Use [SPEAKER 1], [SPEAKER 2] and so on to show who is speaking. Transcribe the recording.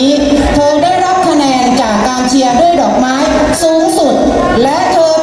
[SPEAKER 1] ี้ เธอได้รับคะแนนจากการเชียร์ด้วยดอกไม้สูงสุด และเธอ